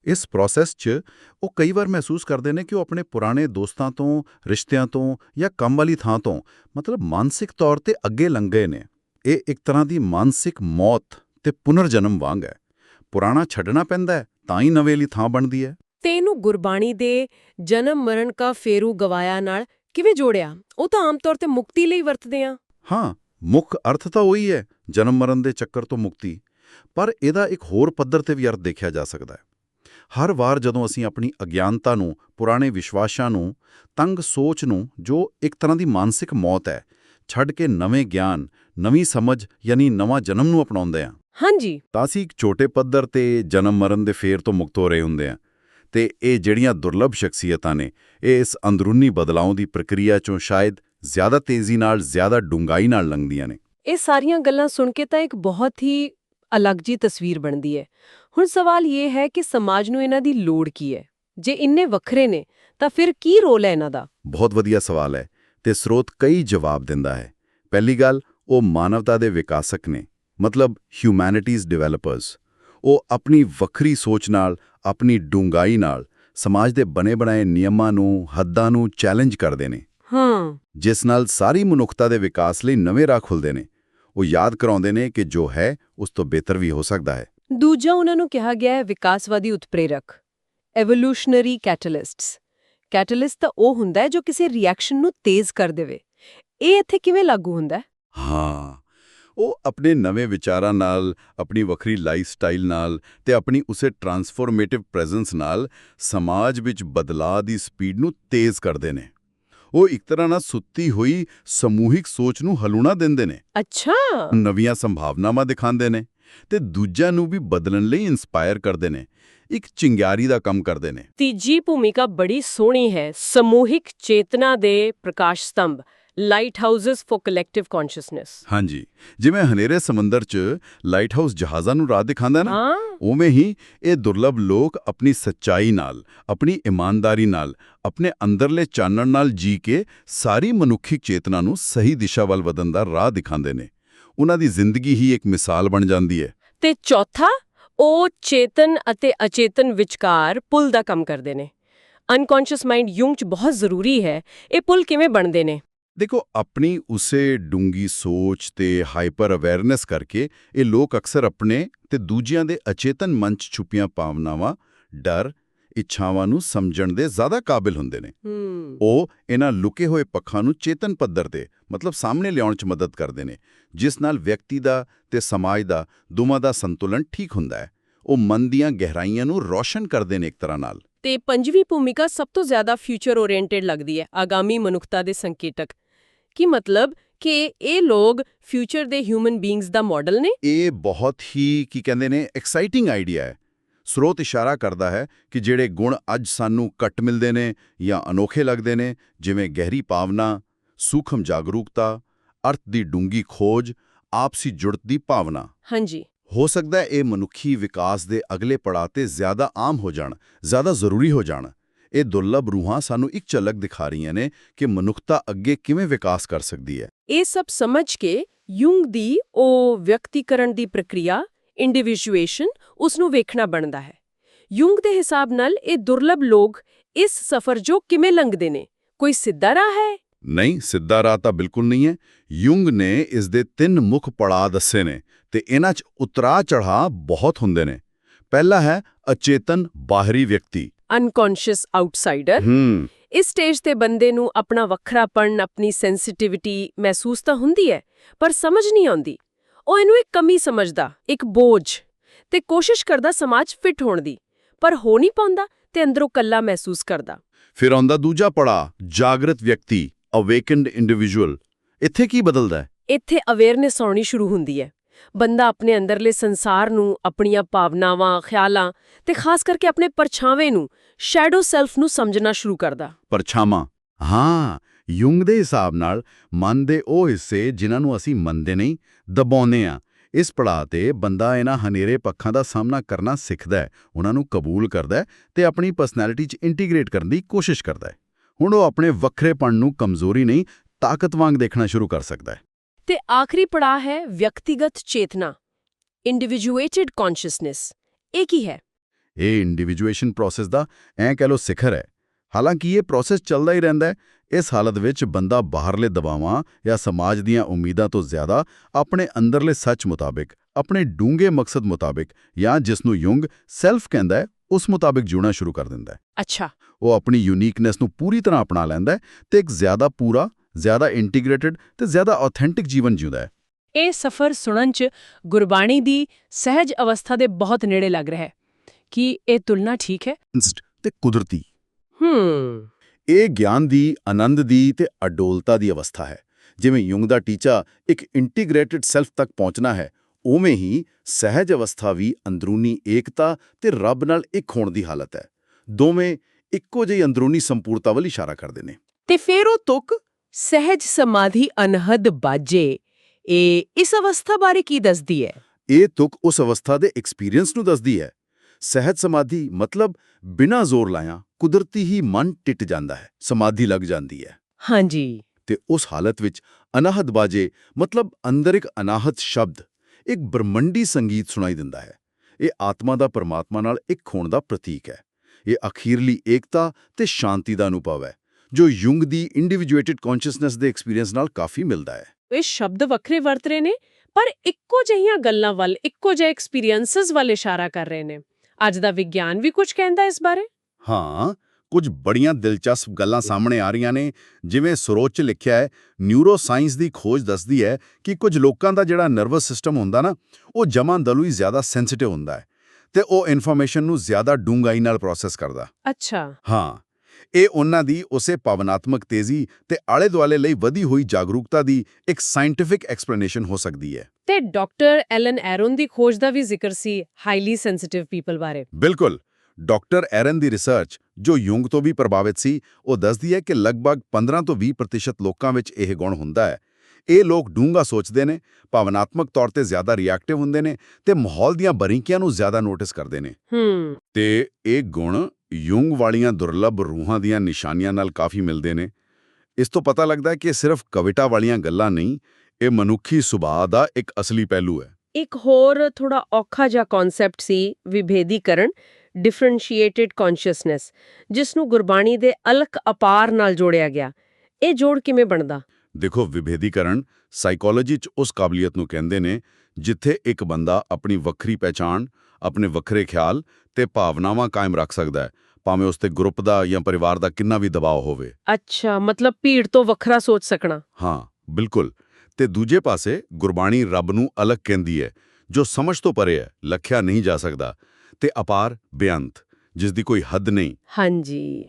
B: ਇਸ ਪ੍ਰੋਸੈਸ 'ਚ ਉਹ ਕਈ ਵਾਰ ਮਹਿਸੂਸ ਕਰਦੇ ਨੇ ਕਿ ਉਹ ਆਪਣੇ ਪੁਰਾਣੇ ਦੋਸਤਾਂ ਤੋਂ ਰਿਸ਼ਤਿਆਂ ਤੋਂ ਜਾਂ ਕੰਮ ਵਾਲੀ ਥਾਂ ਤੋਂ ਮਤਲਬ ਮਾਨਸਿਕ ਤੌਰ ਤੇ ਅੱਗੇ ਲੰਘ ਗਏ ਨੇ। ਇਹ ਇੱਕ ਤਰ੍ਹਾਂ ਦੀ ਮਾਨਸਿਕ ਮੌਤ ਤੇ ਪੁਨਰ ਜਨਮ ਵਾਂਗ ਹੈ। ਪੁਰਾਣਾ ਛੱਡਣਾ ਪੈਂਦਾ ਹੈ ਤਾਂ ਹੀ ਨਵੇਂ ਲਈ ਥਾਂ ਬਣਦੀ ਹੈ।
A: ਤੇ ਇਹਨੂੰ ਗੁਰਬਾਣੀ ਦੇ ਜਨਮ ਮਰਨ ਕਾ ਫੇਰੂ ਗਵਾਇਆ ਨਾਲ ਕਿਵੇਂ ਜੋੜਿਆ? ਉਹ ਤਾਂ ਆਮ ਤੌਰ ਤੇ ਮੁਕਤੀ ਲਈ ਵਰਤਦੇ ਆ।
B: ਹਾਂ ਮੁੱਖ ਅਰਥ ਤਾਂ ਉਹੀ ਹੈ ਜਨਮ ਮਰਨ ਦੇ ਚੱਕਰ ਤੋਂ ਮੁਕਤੀ। ਪਰ ਇਹਦਾ ਇੱਕ ਹੋਰ ਪੱਧਰ ਤੇ ਵੀ ਅਰਥ ਦੇਖਿਆ ਜਾ ਸਕਦਾ ਹੈ। ਹਰ ਵਾਰ ਜਦੋਂ ਅਸੀਂ ਆਪਣੀ ਅਗਿਆਨਤਾ ਨੂੰ ਪੁਰਾਣੇ ਵਿਸ਼ਵਾਸਾਂ ਨੂੰ ਤੰਗ ਸੋਚ ਨੂੰ ਜੋ ਇੱਕ ਤਰ੍ਹਾਂ ਦੀ ਮਾਨਸਿਕ ਮੌਤ ਹੈ ਛੱਡ ਕੇ ਨਵੇਂ ਗਿਆਨ ਨਵੀਂ ਸਮਝ ਯਾਨੀ ਨਵਾਂ ਜਨਮ ਨੂੰ ਅਪਣਾਉਂਦੇ ਹਾਂ।
A: ਹਾਂਜੀ।
B: ਤਾਂ ਅਸੀਂ ਇੱਕ ਛੋਟੇ ਪੱਧਰ ਤੇ ਜਨਮ ਮਰਨ ਦੇ ਫੇਰ ਤੋਂ ਮੁਕਤ ਹੋ ਰਹੇ ਹੁੰਦੇ ਹਾਂ। ਤੇ ਇਹ ਜਿਹੜੀਆਂ ਦੁਰਲੱਭ ਸ਼ਖਸੀਅਤਾਂ ਨੇ ਇਹ ਇਸ ਅੰਦਰੂਨੀ ਬਦਲਾਅ ਦੀ ਪ੍ਰਕਿਰਿਆ ਚੋਂ ਸ਼ਾਇਦ ਜ਼ਿਆਦਾ ਤੇਜ਼ੀ ਨਾਲ ਜ਼ਿਆਦਾ ਡੂੰਘਾਈ ਨਾਲ ਲੰਘਦੀਆਂ ਨੇ।
A: ਇਹ ਸਾਰੀਆਂ ਗੱਲਾਂ ਸੁਣ ਕੇ ਤਾਂ ਇੱਕ ਬਹੁਤ ਹੀ ਅਲੱਗ ਜੀ ਤਸਵੀਰ ਬਣਦੀ ਹੈ। ਹੁਣ ਸਵਾਲ ਇਹ ਹੈ ਕਿ ਸਮਾਜ ਨੂੰ ਇਹਨਾਂ ਦੀ ਲੋੜ ਕੀ ਹੈ? ਜੇ ਇੰਨੇ ਵੱਖਰੇ ਨੇ ਤਾਂ ਫਿਰ ਕੀ ਰੋਲ ਹੈ ਇਹਨਾਂ ਦਾ?
B: ਬਹੁਤ ਵਧੀਆ ਸਵਾਲ ਹੈ ਤੇ ਸਰੋਤ ਕਈ ਜਵਾਬ ਦਿੰਦਾ ਹੈ। ਪਹਿਲੀ ਗੱਲ ਉਹ ਮਾਨਵਤਾ ਦੇ ਵਿਕਾਸਕ ਨੇ ਮਤਲਬ ਹਿਊਮੈਨਿਟੀਜ਼ ਡਿਵੈਲਪਰਸ ਉਹ ਆਪਣੀ ਵੱਖਰੀ ਸੋਚ ਨਾਲ ਆਪਣੀ ਡੂੰਘਾਈ ਨਾਲ ਸਮਾਜ ਦੇ ਬਣੇ ਬਣਾਏ ਨਿਯਮਾਂ ਨੂੰ ਹੱਦਾਂ ਨੂੰ ਚੈਲੰਜ ਕਰਦੇ ਨੇ।
A: ਹਾਂ।
B: ਜਿਸ ਨਾਲ ਸਾਰੀ ਮਨੁੱਖਤਾ ਦੇ ਵਿਕਾਸ ਲਈ ਨਵੇਂ ਰਾਹ ਖੁੱਲਦੇ ਨੇ। ਉਹ ਯਾਦ ਕਰਾਉਂਦੇ ਨੇ ਕਿ ਜੋ ਹੈ ਉਸ ਤੋਂ ਬਿਹਤਰ ਵੀ ਹੋ ਸਕਦਾ ਹੈ।
A: ਦੂਜਾ ਉਹਨਾਂ ਨੂੰ ਕਿਹਾ ਗਿਆ ਹੈ ਵਿਕਾਸਵਾਦੀ ਉਤਪ੍ਰੇਰਕ ਐਵੋਲੂਸ਼ਨਰੀ ਕੈਟਲਿਸਟਸ ਕੈਟਲਿਸਟ ਤਾਂ ਉਹ ਹੁੰਦਾ ਹੈ ਜੋ ਕਿਸੇ ਰਿਐਕਸ਼ਨ ਨੂੰ ਤੇਜ਼ ਕਰ ਦੇਵੇ। ਇਹ ਇੱਥੇ ਕਿਵੇਂ ਲਾਗੂ ਹੁੰਦਾ ਹੈ?
B: ਹਾਂ। ਉਹ ਆਪਣੇ ਨਵੇਂ ਵਿਚਾਰਾਂ ਨਾਲ ਆਪਣੀ ਵੱਖਰੀ ਲਾਈਫ ਸਟਾਈਲ ਨਾਲ ਤੇ ਆਪਣੀ ਉਸੇ ਟਰਾਂਸਫੋਰਮੇਟਿਵ ਪ੍ਰੈਜ਼ੈਂਸ ਨਾਲ ਸਮਾਜ ਵਿੱਚ ਬਦਲਾਅ ਦੀ ਸਪੀਡ ਨੂੰ ਤੇਜ਼ ਕਰਦੇ ਨੇ। ਉਹ ਇੱਕ ਤਰ੍ਹਾਂ ਨਾਲ ਸੁੱਤੀ ਹੋਈ ਸਮੂਹਿਕ ਸੋਚ ਨੂੰ ਹਲੂਣਾ ਦਿੰਦੇ ਨੇ।
A: ਅੱਛਾ।
B: ਨਵੀਆਂ ਸੰਭਾਵਨਾਵਾਂ ਦਿਖਾਉਂਦੇ ਨੇ ਤੇ ਦੂਜਿਆਂ ਨੂੰ ਵੀ ਬਦਲਣ ਲਈ ਇਨਸਪਾਇਰ ਕਰਦੇ ਨੇ। ਇੱਕ ਚਿੰਗਿਆਰੀ ਦਾ ਕੰਮ ਕਰਦੇ ਨੇ।
A: ਤੀਜੀ ਭੂਮਿਕਾ ਬੜੀ ਸੋਹਣੀ ਹੈ ਸਮੂਹਿਕ ਚੇਤਨਾ ਦੇ ਪ੍ਰਕਾਸ਼ ਸਤੰਭ। Light houses for collective consciousness
B: ਹਾਂਜੀ। ਜਿਵੇਂ ਹਨੇਰੇ ਸਮੁੰਦਰ 'ਚ ਲਾਈਟ ਹਾਊਸ ਜਹਾਜ਼ਾਂ ਨੂੰ ਰਾਹ ਦਿਖਾਉਂਦਾ ਨਾ ਉਵੇਂ ਹੀ ਇਹ ਦੁਰਲੱਭ ਲੋਕ ਆਪਣੀ ਸੱਚਾਈ ਨਾਲ ਆਪਣੀ ਇਮਾਨਦਾਰੀ ਨਾਲ ਆਪਣੇ ਅੰਦਰਲੇ ਚਾਨਣ ਨਾਲ ਜੀ ਕੇ ਸਾਰੀ ਮਨੁੱਖੀ ਚੇਤਨਾ ਨੂੰ ਸਹੀ ਦਿਸ਼ਾ ਵੱਲ ਵਧਣ ਦਾ ਰਾਹ ਦਿਖਾਉਂਦੇ ਨੇ। ਉਹਨਾਂ ਦੀ ਜ਼ਿੰਦਗੀ ਹੀ ਇੱਕ ਮਿਸਾਲ ਬਣ ਜਾਂਦੀ ਹੈ।
A: ਤੇ ਚੌਥਾ ਉਹ ਚੇਤਨ ਅਤੇ ਅਚੇਤਨ ਵਿਚਕਾਰ ਪੁਲ ਦਾ ਕੰਮ ਕਰਦੇ ਨੇ। ਅਨਕੌਂਸ਼ੀਅਸ ਮਾਈਂਡ ਯੂੰਗ ਚ ਬਹੁਤ ਜ਼ਰੂਰੀ ਹੈ ਇਹ ਪੁਲ ਕਿਵੇਂ ਬਣਦੇ ਨੇ?
B: ਦੇਖੋ ਆਪਣੀ ਉਸੇ ਡੂੰਗੀ ਸੋਚ ਤੇ ਹਾਈਪਰ ਅਵੇਅਰਨੈਸ ਕਰਕੇ ਇਹ ਲੋਕ ਅਕਸਰ ਆਪਣੇ ਤੇ ਦੂਜਿਆਂ ਦੇ ਅਚੇਤਨ ਮਨ 'ਚ ਛੁਪੀਆਂ ਭਾਵਨਾਵਾਂ ਡਰ ਇੱਛਾਵਾਂ ਨੂੰ ਸਮਝਣ ਦੇ ਜ਼ਿਆਦਾ ਕਾਬਿਲ ਹੁੰਦੇ ਨੇ। ਉਹ ਇਹਨਾਂ ਲੁਕੇ ਹੋਏ ਪੱਖਾਂ ਨੂੰ ਚੇਤਨ ਪੱਧਰ ਤੇ ਮਤਲਬ ਸਾਹਮਣੇ ਲਿਆਉਣ 'ਚ ਮਦਦ ਕਰਦੇ ਨੇ ਜਿਸ ਨਾਲ ਵਿਅਕਤੀ ਦਾ ਤੇ ਸਮਾਜ ਦਾ ਦੋਵਾਂ ਦਾ ਸੰਤੁਲਨ ਠੀਕ ਹੁੰਦਾ ਹੈ। ਉਹ ਮਨ ਦੀਆਂ ਗਹਿਰਾਈਆਂ ਨੂੰ ਰੌਸ਼ਨ ਕਰਦੇ ਨੇ ਇੱਕ ਤਰ੍ਹਾਂ ਨਾਲ।
A: ਤੇ ਪੰਜਵੀਂ ਭੂਮਿਕਾ ਸਭ ਤੋਂ ਜ਼ਿਆਦਾ ਫਿਊਚਰ ਓਰੀਐਂਟਡ ਲੱਗਦੀ ਹੈ ਆਗਾਮੀ ਮਨੁੱਖਤਾ ਦੇ ਸੰਕੇਤਕ। ਕੀ ਮਤਲਬ ਕਿ ਇਹ ਲੋਕ ਫਿਊਚਰ ਦੇ ਹਿਊਮਨ ਬੀਇੰਗਸ ਦਾ ਮਾਡਲ ਨੇ?
B: ਇਹ ਬਹੁਤ ਹੀ ਕੀ ਕਹਿੰਦੇ ਨੇ ਐਕਸਾਈਟਿੰਗ ਆਈਡੀਆ ਹੈ। ਸਰੋਤ ਇਸ਼ਾਰਾ ਕਰਦਾ ਹੈ ਕਿ ਜਿਹੜੇ ਗੁਣ ਅੱਜ ਸਾਨੂੰ ਘੱਟ ਮਿਲਦੇ ਨੇ ਜਾਂ ਅਨੋਖੇ ਲੱਗਦੇ ਨੇ ਜਿਵੇਂ ਗਹਿਰੀ ਭਾਵਨਾ ਸੂਖਮ ਜਾਗਰੂਕਤਾ ਅਰਥ ਦੀ ਡੂੰਗੀ ਖੋਜ ਆਪਸੀ ਜੁੜਤ ਦੀ ਭਾਵਨਾ।
A: ਹਾਂਜੀ।
B: ਹੋ ਸਕਦਾ ਹੈ ਇਹ ਮਨੁੱਖੀ ਵਿਕਾਸ ਦੇ ਅਗਲੇ ਪੜਾਅ ਤੇ ਜ਼ਿਆਦਾ ਆਮ ਹੋ ਜਾਣ ਜ਼ਿਆਦਾ ਜ਼ਰੂਰੀ ਹੋ ਜਾਣ। ਇਹ ਦੁਰਲੱਭ ਰੂਹਾਂ ਸਾਨੂੰ ਇੱਕ ਝਲਕ ਦਿਖਾ ਰਹੀਆਂ ਨੇ ਕਿ ਮਨੁੱਖਤਾ ਅੱਗੇ ਕਿਵੇਂ ਵਿਕਾਸ ਕਰ ਸਕਦੀ ਹੈ।
A: ਇਹ ਸਭ ਸਮਝ ਕੇ ਯੂੰਗ ਦੀ ਉਹ ਵਿਅਕਤੀਕਰਨ ਦੀ ਪ੍ਰਕਿਰਿਆ ਇੰਡੀਵਿਜੂਏਸ਼ਨ ਉਸ ਨੂੰ ਵੇਖਣਾ ਬਣਦਾ ਹੈ। ਯੂੰਗ ਦੇ ਹਿਸਾਬ ਨਾਲ ਇਹ ਦੁਰਲੱਭ ਲੋਕ ਇਸ ਸਫ਼ਰ ਜੋ ਕਿਵੇਂ ਲੰਘਦੇ ਨੇ ਕੋਈ ਸਿੱਧਾ ਰਾਹ ਹੈ?
B: ਨਹੀਂ ਸਿੱਧਾ ਰਾਹ ਤਾਂ ਬਿਲਕੁਲ ਨਹੀਂ ਹੈ। ਯੁੰਗ ਨੇ ਇਸ ਦੇ ਤਿੰਨ ਮੁੱਖ ਪੜਾਅ ਦੱਸੇ ਨੇ ਤੇ ਇਹਨਾਂ 'ਚ ਉਤਰਾ ਚੜ੍ਹਾਅ ਬਹੁਤ ਹੁੰਦੇ ਨੇ। ਪਹਿਲਾ ਹੈ ਅਚੇਤਨ ਬਾਹਰੀ ਵਿਅਕਤੀ।
A: ਅਨਕੌਂਸ਼ੀਅਸ ਆਊਟਸਾਈਡਰ ਇਸ ਸਟੇਜ ਤੇ ਬੰਦੇ ਨੂੰ ਆਪਣਾ ਵੱਖਰਾਪਣ ਆਪਣੀ ਸੈਂਸਿਟਿਵਿਟੀ ਮਹਿਸੂਸ ਤਾਂ ਹੁੰਦੀ ਹੈ ਪਰ ਸਮਝ ਨਹੀਂ ਆਉਂਦੀ। ਉਹ ਇਹਨੂੰ ਇੱਕ ਕਮੀ ਸਮਝਦਾ ਇੱਕ ਬੋਝ ਤੇ ਕੋਸ਼ਿਸ਼ ਕਰਦਾ ਸਮਾਜ ਫਿੱਟ ਹੋਣ ਦੀ ਪਰ ਹੋ ਨਹੀਂ ਪਾਉਂਦਾ ਤੇ ਅੰਦਰੋਂ ਕੱਲਾ ਮਹਿਸੂਸ ਕਰਦਾ।
B: ਫਿਰ ਆਉਂਦਾ ਦੂਜਾ ਪੜਾਅ ਜਾਗਰਤ ਵਿਅਕਤੀ ਅਵੇਕਨਡ ਇੰਡੀਵਿਜੂਅਲ ਇੱਥੇ ਕੀ ਬਦਲਦਾ ਹੈ?
A: ਇੱਥੇ ਅਵੇਅਰਨੈਸ ਆਉਣੀ ਸ਼ੁਰੂ ਹੁੰਦੀ ਹੈ। ਬੰਦਾ ਆਪਣੇ ਅੰਦਰਲੇ ਸੰਸਾਰ ਨੂੰ, ਆਪਣੀਆਂ ਭਾਵਨਾਵਾਂ, ਖਿਆਲਾਂ ਤੇ ਖਾਸ ਕਰਕੇ ਆਪਣੇ ਪਰਛਾਵੇਂ ਨੂੰ ਸ਼ੈਡੋ ਸੈਲਫ ਨੂੰ ਸਮਝਣਾ ਸ਼ੁਰੂ ਕਰਦਾ।
B: ਪਰਛਾਵਾਂ? ਹਾਂ, ਯੁੰਗ ਦੇ ਹਿਸਾਬ ਨਾਲ ਮਨ ਦੇ ਉਹ ਹਿੱਸੇ ਜਿਨ੍ਹਾਂ ਨੂੰ ਅਸੀਂ ਮੰਨਦੇ ਨਹੀਂ, ਦਬਾਉਂਦੇ ਆ ਇਸ ਪੜਾਅ ਤੇ ਬੰਦਾ ਇਹਨਾਂ ਹਨੇਰੇ ਪੱਖਾਂ ਦਾ ਸਾਹਮਣਾ ਕਰਨਾ ਸਿੱਖਦਾ ਹੈ, ਉਹਨਾਂ ਨੂੰ ਕਬੂਲ ਕਰਦਾ ਹੈ ਤੇ ਆਪਣੀ ਪਰਸਨੈਲਿਟੀ 'ਚ ਇੰਟੀਗ੍ਰੇਟ ਕਰਨ ਦੀ ਕੋਸ਼ਿਸ਼ ਕਰਦਾ ਹੈ। ਹੁਣ ਉਹ ਆਪਣੇ ਵੱਖਰੇਪਣ ਨੂੰ ਕਮਜ਼ੋਰੀ ਨਹੀਂ ਤਾਕਤ ਵਾਂਗ ਦੇਖਣਾ ਸ਼ੁਰੂ ਕਰ ਸਕਦਾ ਹੈ।
A: ਤੇ ਆਖਰੀ ਪੜਾਅ ਹੈ ਵਿਅਕਤੀਗਤ ਚੇਤਨਾ ਇੰਡੀਵਿਜੂਏਟਿਡ ਕੌਨਸ਼ੀਅਸਨੈਸ ਇਹ ਕੀ ਹੈ?
B: ਇਹ ਇੰਡੀਵਿਜੂਏਸ਼ਨ ਪ੍ਰੋਸੈਸ ਦਾ ਐਂ ਕਹਿ ਲੋ ਸਿਖਰ ਹੈ। ਹਾਲਾਂਕਿ ਇਹ ਪ੍ਰੋਸੈਸ ਚੱਲਦਾ ਹੀ ਰਹਿੰਦਾ ਹੈ। ਇਸ ਹਾਲਤ ਵਿੱਚ ਬੰਦਾ ਬਾਹਰਲੇ ਦਬਾਵਾਂ ਜਾਂ ਸਮਾਜ ਦੀਆਂ ਉਮੀਦਾਂ ਤੋਂ ਜ਼ਿਆਦਾ ਆਪਣੇ ਅੰਦਰਲੇ ਸੱਚ ਮੁਤਾਬਿਕ ਆਪਣੇ ਡੂੰਘੇ ਮਕਸਦ ਮੁਤਾਬਿਕ ਜਾਂ ਜਿਸ ਨੂੰ ਯੁੰਗ ਸੈਲਫ ਕਹਿੰਦਾ ਹੈ ਉਸ ਮੁਤਾਬਿਕ ਜਿਉਣਾ ਸ਼ੁਰੂ ਕਰ ਦਿੰਦਾ ਹੈ।
A: ਅੱਛਾ।
B: ਉਹ ਆਪਣੀ ਯੂਨੀਕਨੈਸ ਨੂੰ ਪੂਰੀ ਤਰ੍ਹਾਂ ਅਪਣਾ ਲੈਂਦਾ ਹੈ ਤੇ ਇੱਕ ਜ਼ਿਆਦਾ ਪੂਰਾ ਜ਼ਿਆਦਾ ਇੰਟੀਗ੍ਰੇਟਿਡ ਤੇ ਜ਼ਿਆਦਾ ਆਥੈਂਟਿਕ ਜੀਵਨ ਜਿਉਂਦਾ ਹੈ।
C: ਇਹ ਸਫ਼ਰ ਸੁਣਨ 'ਚ ਗੁਰਬਾਣੀ ਦੀ ਸਹਿਜ ਅਵਸਥਾ ਦੇ ਬਹੁਤ ਨੇੜੇ ਲੱਗ ਰਿਹਾ ਹੈ। ਕੀ ਇਹ ਤੁਲਨਾ ਠੀਕ ਹੈ?
B: ਤੇ ਕੁਦਰਤੀ।
A: ਹੂੰ।
B: ਇਹ ਗਿਆਨ ਦੀ ਆਨੰਦ ਦੀ ਤੇ ਅਡੋਲਤਾ ਦੀ ਅਵਸਥਾ ਹੈ। ਜਿਵੇਂ ਯੁੰਗ ਦਾ ਟੀਚਾ ਇੱਕ ਇੰਟੀਗ੍ਰੇਟਿਡ ਸੈਲਫ ਤੱਕ ਪਹੁੰਚਣਾ ਹੈ ਉਵੇਂ ਹੀ ਸਹਿਜ ਅਵਸਥਾ ਵੀ ਅੰਦਰੂਨੀ ਏਕਤਾ ਤੇ ਰੱਬ ਨਾਲ ਇੱਕ ਹੋਣ ਦੀ ਹਾਲਤ ਹੈ। ਦੋਵੇਂ ਇੱਕੋ ਜਿਹੀ ਅੰਦਰੂਨੀ ਸੰਪੂਰਤਾ ਵੱਲ ਇਸ਼ਾਰਾ ਕਰਦੇ ਨੇ।
A: ਤੇ ਫਿਰ ਉਹ ਤੁਕ ਸਹਿਜ ਸਮਾਧੀ ਅਨਹਦ ਬਾਜੇ। ਇਹ ਇਸ ਅਵਸਥਾ ਬਾਰੇ ਕੀ ਦੱਸਦੀ ਹੈ?
B: ਇਹ ਤੁਕ ਉਸ ਅਵਸਥਾ ਦੇ ਐਕਸਪੀਰੀਅੰਸ ਨੂੰ ਦੱਸਦੀ ਹੈ। ਸਹਿਜ ਸਮਾਧੀ ਮਤਲਬ ਬਿਨਾਂ ਜ਼ੋਰ ਲਾਇਆ ਕੁਦਰਤੀ ਹੀ ਮਨ ਟਿਟ ਜਾਂਦਾ ਹੈ ਸਮਾਧੀ ਲੱਗ ਜਾਂਦੀ ਹੈ।
A: ਹਾਂਜੀ।
B: ਤੇ ਉਸ ਹਾਲਤ ਵਿੱਚ ਅਨਾਹਤ ਬਾਜੇ ਮਤਲਬ ਅੰਦਰ ਇੱਕ ਅਨਾਹਤ ਸ਼ਬਦ ਇੱਕ ਬ੍ਰਹਮੰਡੀ ਸੰਗੀਤ ਸੁਣਾਈ ਦਿੰਦਾ ਹੈ। ਇਹ ਆਤਮਾ ਦਾ ਪਰਮਾਤਮਾ ਨਾਲ ਇੱਕ ਹੋਣ ਦਾ ਪ੍ਰਤੀਕ ਹੈ। ਇਹ ਅਖੀਰਲੀ ਏਕਤਾ ਤੇ ਸ਼ਾਂਤੀ ਦਾ ਅਨੁਭਵ ਹੈ। ਜੋ ਯੁੰਗ ਦੀ ਇੰਡੀਵਿਜੂਏਟਿਡ ਕੌਨਸ਼ੀਅਸਨੈਸ ਦੇ ਐਕਸਪੀਰੀਅੰਸ ਨਾਲ ਕਾਫੀ ਮਿਲਦਾ ਹੈ।
A: ਇਹ ਸ਼ਬਦ ਵੱਖਰੇ ਵਰਤ ਰਹੇ ਨੇ ਪਰ ਇੱਕੋ ਜਿਹੀਆਂ ਗੱਲਾਂ ਵੱਲ ਇੱਕੋ ਜਿਹੇ ਐਕਸਪੀਰੀਐਂਸਸ ਵੱਲ ਇਸ਼ਾਰਾ ਕਰ ਰਹੇ ਨੇ। ਅੱਜ ਦਾ ਵਿਗਿਆਨ ਵੀ ਕੁਝ ਕਹਿੰਦਾ ਇਸ ਬਾਰੇ?
B: ਹਾਂ ਕੁਝ ਬੜੀਆਂ ਦਿਲਚਸਪ ਗੱਲਾਂ ਸਾਹਮਣੇ ਆ ਰਹੀਆਂ ਨੇ ਜਿਵੇਂ ਸਰੋਤ 'ਚ ਲਿਖਿਆ ਹੈ ਨਿਊਰੋ ਸਾਇੰਸ ਦੀ ਖੋਜ ਦੱਸਦੀ ਹੈ ਕਿ ਕੁਝ ਲੋਕਾਂ ਦਾ ਜਿਹੜਾ ਨਰਵਸ ਸਿਸਟਮ ਹੁੰਦਾ ਨਾ ਉਹ ਜਮਾਂ ਦਲੂਈ ਜ਼ਿਆਦਾ ਸੈਂਸਿਟਿਵ ਹੁੰਦਾ ਹੈ ਤੇ ਉਹ ਇਨਫੋਰਮੇਸ਼ਨ ਨੂੰ ਜ਼ਿਆਦਾ ਡੂੰਘਾਈ ਨਾਲ ਪ੍ਰੋਸੈਸ ਕਰਦਾ।
A: ਅੱਛਾ।
B: ਹਾਂ। ਇਹ ਉਹਨਾਂ ਦੀ ਉਸੇ ਭਾਵਨਾਤਮਕ ਤੇਜ਼ੀ ਤੇ ਆਲੇ-ਦੁਆਲੇ ਲਈ ਵਧੀ ਹੋਈ ਜਾਗਰੂਕਤਾ ਦੀ ਇੱਕ ਸਾਇੰਟਿਫਿਕ ਐਕਸਪਲੇਨੇਸ਼ਨ ਹੋ ਸਕਦੀ ਹੈ।
A: ਤੇ ਡਾਕਟਰ ਐਲਨ ਐਰੋਨ ਦੀ ਖੋਜ ਦਾ ਵੀ ਜ਼ਿਕਰ ਸੀ ਹਾਈਲੀ ਸੈਂਸਿਟਿਵ ਪੀਪਲ ਬਾਰੇ।
B: ਬਿਲਕੁਲ। ਡਾਕਟਰ ਐਰਨ ਦੀ ਰਿਸਰਚ ਜੋ ਯੁੰਗ ਤੋਂ ਵੀ ਪ੍ਰਭਾਵਿਤ ਸੀ ਉਹ ਦੱਸਦੀ ਹੈ ਕਿ ਲਗਭਗ 15 ਤੋਂ 20% ਪ੍ਰਤੀਸ਼ਤ ਲੋਕਾਂ ਵਿੱਚ ਇਹ ਗੁਣ ਹੁੰਦਾ ਹੈ। ਇਹ ਲੋਕ ਡੂੰਘਾ ਸੋਚਦੇ ਨੇ ਭਾਵਨਾਤਮਕ ਤੌਰ ਤੇ ਜ਼ਿਆਦਾ ਰਿਐਕਟਿਵ ਹੁੰਦੇ ਨੇ ਤੇ ਮਾਹੌਲ ਦੀਆਂ ਬਰੀਕੀਆਂ ਨੂੰ ਜ਼ਿਆਦਾ ਨੋਟਿਸ ਕਰਦੇ ਨੇ।
A: ਹੂੰ।
B: ਤੇ ਇਹ ਗੁਣ ਯੁੰਗ ਵਾਲੀਆਂ ਦੁਰਲੱਭ ਰੂਹਾਂ ਦੀਆਂ ਨਿਸ਼ਾਨੀਆਂ ਨਾਲ ਕਾਫੀ ਮਿਲਦੇ ਨੇ। ਇਸ ਤੋਂ ਪਤਾ ਲੱਗਦਾ ਹੈ ਕਿ ਇਹ ਸਿਰਫ ਕਵਿਤਾ ਵਾਲੀਆਂ ਗੱਲਾਂ ਨਹੀਂ ਇਹ ਮਨੁੱਖੀ ਸੁਭਾਅ ਦਾ ਇੱਕ ਅਸਲੀ ਪਹਿਲੂ ਹੈ।
A: ਇੱਕ ਹੋਰ ਥੋੜਾ ਔਖਾ ਜਿਹਾ ਕਨਸੈਪਟ ਸੀ ਵਿਭੇਦੀਕਰਨ ਡਿਫਰੈਂਸ਼ੀਏਟਿਡ ਕੌਨਸ਼ੀਅਸਨੈਸ ਜਿਸ ਨੂੰ ਗੁਰਬਾਣੀ ਦੇ ਅਲਖ ਅਪਾਰ ਨਾਲ ਜੋੜਿਆ ਗਿਆ। ਇਹ ਜੋੜ ਕਿਵੇਂ ਬਣਦਾ?
B: ਦੇਖੋ ਵਿਭੇਦੀਕਰਨ ਸਾਈਕੋਲੋਜੀ 'ਚ ਉਸ ਕਾਬਲੀਅਤ ਨੂੰ ਕਹਿੰਦੇ ਨੇ ਜਿੱਥੇ ਇੱਕ ਬੰਦਾ ਆਪਣੀ ਵੱਖਰੀ ਪਹਿਚਾਣ ਆਪਣੇ ਵੱਖਰੇ ਖਿਆਲ ਤੇ ਭਾਵਨਾਵਾਂ ਕਾਇਮ ਰੱਖ ਸਕਦਾ ਹੈ ਭਾਵੇਂ ਉਸ ਤੇ ਗਰੁੱਪ ਦਾ ਜਾਂ ਪਰਿਵਾਰ ਦਾ ਕਿੰਨਾ ਵੀ ਦਬਾਅ ਹੋਵੇ।
A: ਅੱਛਾ ਮਤਲਬ ਭੀੜ ਤੋਂ ਵੱਖਰਾ ਸੋਚ ਸਕਣਾ।
B: ਹਾਂ ਬਿਲਕੁਲ। ਤੇ ਦੂਜੇ ਪਾਸੇ ਗੁਰਬਾਣੀ ਰੱਬ ਨੂੰ ਅਲੱਗ ਕਹਿੰਦੀ ਹੈ ਜੋ ਸਮਝ ਤੋਂ ਪਰੇ ਹੈ ਲਖਿਆ ਨਹੀਂ ਜਾ ਸਕਦਾ ਤੇ ਅਪਾਰ ਬੇਅੰਤ। ਜਿਸ ਦੀ ਕੋਈ ਹੱਦ ਨਹੀਂ।
A: ਹਾਂਜੀ।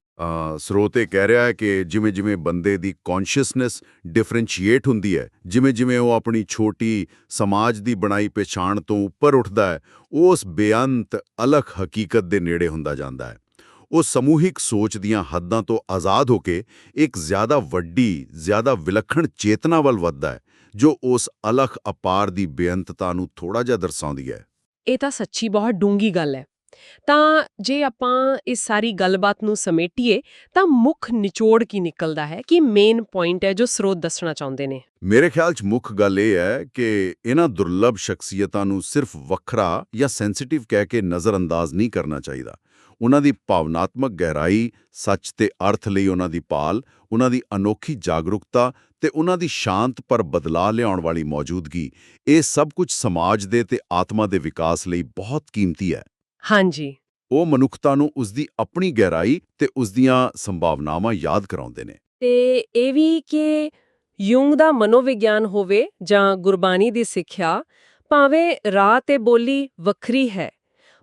B: ਸਰੋਤ ਕਹਿ ਰਿਹਾ ਹੈ ਕਿ ਜਿਵੇਂ ਜਿਵੇਂ ਬੰਦੇ ਦੀ ਕੌਨਸ਼ੀਅਸਨੈਸ ਡਿਫਰੈਂਸ਼ੀਏਟ ਹੁੰਦੀ ਹੈ ਜਿਵੇਂ ਜਿਵੇਂ ਉਹ ਆਪਣੀ ਛੋਟੀ ਸਮਾਜ ਦੀ ਬਣਾਈ ਪਛਾਣ ਤੋਂ ਉੱਪਰ ਉੱਠਦਾ ਹੈ ਉਹ ਉਸ ਬੇਅੰਤ ਅਲਖ ਹਕੀਕਤ ਦੇ ਨੇੜੇ ਹੁੰਦਾ ਜਾਂਦਾ ਹੈ। ਉਹ ਸਮੂਹਿਕ ਸੋਚ ਦੀਆਂ ਹੱਦਾਂ ਤੋਂ ਆਜ਼ਾਦ ਹੋ ਕੇ ਇੱਕ ਜ਼ਿਆਦਾ ਵੱਡੀ ਜ਼ਿਆਦਾ ਵਿਲੱਖਣ ਚੇਤਨਾ ਵੱਲ ਵੱਧਦਾ ਹੈ ਜੋ ਉਸ ਅਲਖ ਅਪਾਰ ਦੀ ਬੇਅੰਤਤਾ ਨੂੰ ਥੋੜਾ ਜਿਹਾ ਦਰਸਾਉਂਦੀ ਹੈ।
A: ਇਹ ਤਾਂ ਸੱਚੀ ਬਹੁਤ ਡੂੰਗੀ ਗੱਲ ਹੈ। ਤਾਂ ਜੇ ਆਪਾਂ ਇਸ ਸਾਰੀ ਗੱਲਬਾਤ ਨੂੰ ਸਮੇਟੀਏ, ਤਾਂ ਮੁੱਖ ਨਿਚੋੜ ਕੀ ਨਿਕਲਦਾ ਹੈ? ਕਿ ਮੇਨ ਪੁਆਇੰਟ ਹੈ ਜੋ ਸਰੋਤ ਦੱਸਣਾ ਚਾਹੁੰਦੇ ਨੇ?
B: ਮੇਰੇ ਖਿਆਲ 'ਚ ਮੁੱਖ ਗੱਲ ਇਹ ਹੈ ਕਿ ਇਹਨਾਂ ਦੁਰਲੱਭ ਸ਼ਖਸੀਅਤਾਂ ਨੂੰ ਸਿਰਫ ਵੱਖਰਾ ਜਾਂ ਸੈਂਸਿਟਿਵ ਕਹਿ ਕੇ ਨਜ਼ਰਅੰਦਾਜ਼ ਨਹੀਂ ਕਰਨਾ ਚਾਹੀਦਾ। ਉਹਨਾਂ ਦੀ ਭਾਵਨਾਤਮਕ ਗਹਿਰਾਈ, ਸੱਚ ਤੇ ਅਰਥ ਲਈ ਉਹਨਾਂ ਦੀ ਪਾਲ ਉਹਨਾਂ ਦੀ ਅਨੋਖੀ ਜਾਗਰੂਕਤਾ ਤੇ ਉਹਨਾਂ ਦੀ ਸ਼ਾਂਤ ਪਰ ਬਦਲਾਅ ਲਿਆਉਣ ਵਾਲੀ ਮੌਜੂਦਗੀ, ਇਹ ਸਭ ਕੁਝ ਸਮਾਜ ਦੇ ਤੇ ਆਤਮਾ ਦੇ ਵਿਕਾਸ ਲਈ ਬਹੁਤ ਕੀਮਤੀ ਹੈ।
A: ਹਾਂਜੀ।
B: ਉਹ ਮਨੁੱਖਤਾ ਨੂੰ ਉਸ ਦੀ ਆਪਣੀ ਗਹਿਰਾਈ ਤੇ ਉਸ ਦੀਆਂ ਸੰਭਾਵਨਾਵਾਂ ਯਾਦ ਕਰਾਉਂਦੇ ਨੇ।
A: ਤੇ ਇਹ ਵੀ ਕਿ ਯੁੰਗ ਦਾ ਮਨੋਵਿਗਿਆਨ ਹੋਵੇ ਜਾਂ ਗੁਰਬਾਣੀ ਦੀ ਸਿੱਖਿਆ ਭਾਵੇਂ ਰਾਹ ਤੇ ਬੋਲੀ ਵੱਖਰੀ ਹੈ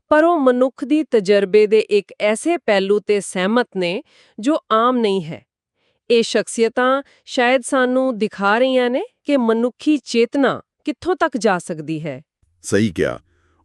A: ਪਰ ਉਹ ਮਨੁੱਖ ਦੀ ਤਜਰਬੇ ਦੇ ਇੱਕ ਐਸੇ ਪਹਿਲੂ ਤੇ ਸਹਿਮਤ ਨੇ ਜੋ ਆਮ ਨਹੀਂ ਹੈ। ਇਹ ਸ਼ਖਸੀਅਤਾਂ ਸ਼ਾਇਦ ਸਾਨੂੰ ਦਿਖਾ ਰਹੀਆਂ ਨੇ ਕਿ ਮਨੁੱਖੀ ਚੇਤਨਾ ਕਿੱਥੋਂ ਤੱਕ ਜਾ ਸਕਦੀ ਹੈ।
B: ਸਹੀ ਕਿਹਾ।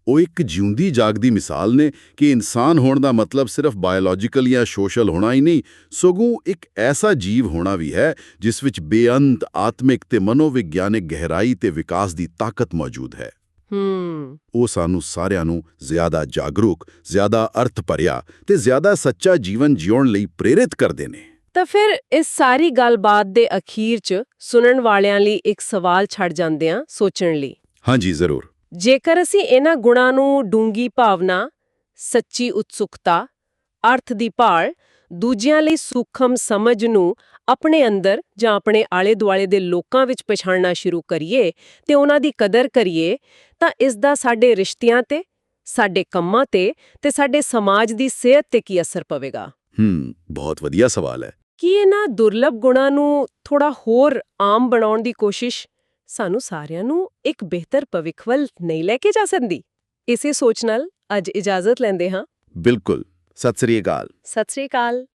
B: ਉਹ ਇੱਕ ਜਿਉਂਦੀ ਜਾਗਦੀ ਮਿਸਾਲ ਨੇ ਕਿ ਇਨਸਾਨ ਹੋਣ ਦਾ ਮਤਲਬ ਸਿਰਫ ਬਾਇਓਲੋਜੀਕਲ ਜਾਂ ਸੋਸ਼ਲ ਹੋਣਾ ਹੀ ਨਹੀਂ ਸਗੋਂ ਇੱਕ ਐਸਾ ਜੀਵ ਹੋਣਾ ਵੀ ਹੈ ਜਿਸ ਵਿੱਚ ਬੇਅੰਤ ਆਤਮਿਕ ਤੇ ਮਨੋਵਿਗਿਆਨਿਕ ਗਹਿਰਾਈ ਤੇ ਵਿਕਾਸ ਦੀ ਤਾਕਤ ਮੌਜੂਦ ਹੈ।
A: ਹੂੰ।
B: ਉਹ ਸਾਨੂੰ ਸਾਰਿਆਂ ਨੂੰ ਜ਼ਿਆਦਾ ਜਾਗਰੂਕ ਜ਼ਿਆਦਾ ਅਰਥ ਭਰਿਆ ਤੇ ਜ਼ਿਆਦਾ ਸੱਚਾ ਜੀਵਨ ਜਿਉਣ ਲਈ ਪ੍ਰੇਰਿਤ ਕਰਦੇ ਨੇ।
A: ਤਾਂ ਫਿਰ ਇਸ ਸਾਰੀ ਗੱਲਬਾਤ ਦੇ ਅਖੀਰ 'ਚ ਸੁਣਨ ਵਾਲਿਆਂ ਲਈ ਇੱਕ ਸਵਾਲ ਛੱਡ ਜਾਂਦੇ ਆ ਸੋਚਣ ਲਈ।
B: ਹਾਂਜੀ ਜ਼ਰੂਰ।
A: ਜੇਕਰ ਅਸੀਂ ਇਹਨਾਂ ਗੁਣਾਂ ਨੂੰ ਡੂੰਗੀ ਭਾਵਨਾ ਸੱਚੀ ਉਤਸੁਕਤਾ ਅਰਥ ਦੀ ਭਾਲ ਦੂਜਿਆਂ ਲਈ ਸੂਖਮ ਸਮਝ ਨੂੰ ਆਪਣੇ ਅੰਦਰ ਜਾਂ ਆਪਣੇ ਆਲੇ-ਦੁਆਲੇ ਦੇ ਲੋਕਾਂ ਵਿੱਚ ਪਛਾਣਨਾ ਸ਼ੁਰੂ ਕਰੀਏ ਤੇ ਉਹਨਾਂ ਦੀ ਕਦਰ ਕਰੀਏ ਤਾਂ ਇਸ ਦਾ ਸਾਡੇ ਰਿਸ਼ਤਿਆਂ ਤੇ ਸਾਡੇ ਕੰਮਾਂ ਤੇ ਤੇ ਸਾਡੇ ਸਮਾਜ ਦੀ ਸਿਹਤ ਤੇ ਕੀ ਅਸਰ ਪਵੇਗਾ?
B: ਹੂੰ ਬਹੁਤ ਵਧੀਆ ਸਵਾਲ ਹੈ।
A: ਕੀ ਇਹਨਾਂ ਦੁਰਲੱਭ ਗੁਣਾਂ ਨੂੰ ਥੋੜਾ ਹੋਰ ਆਮ ਬਣਾਉਣ ਦੀ ਕੋਸ਼ਿਸ਼ ਸਾਨੂੰ ਸਾਰਿਆਂ ਨੂੰ ਇੱਕ ਬਿਹਤਰ ਭਵਿੱਖ ਵੱਲ ਨਹੀਂ ਲੈ ਕੇ ਜਾ ਸਕਦੀ। ਇਸੇ ਸੋਚ ਨਾਲ ਅੱਜ ਇਜਾਜ਼ਤ ਲੈਂਦੇ ਹਾਂ।
B: ਬਿਲਕੁਲ। ਸਤਿ ਸ੍ਰੀ ਅਕਾਲ।
A: ਸਤਿ ਸ੍ਰੀ ਅਕਾਲ।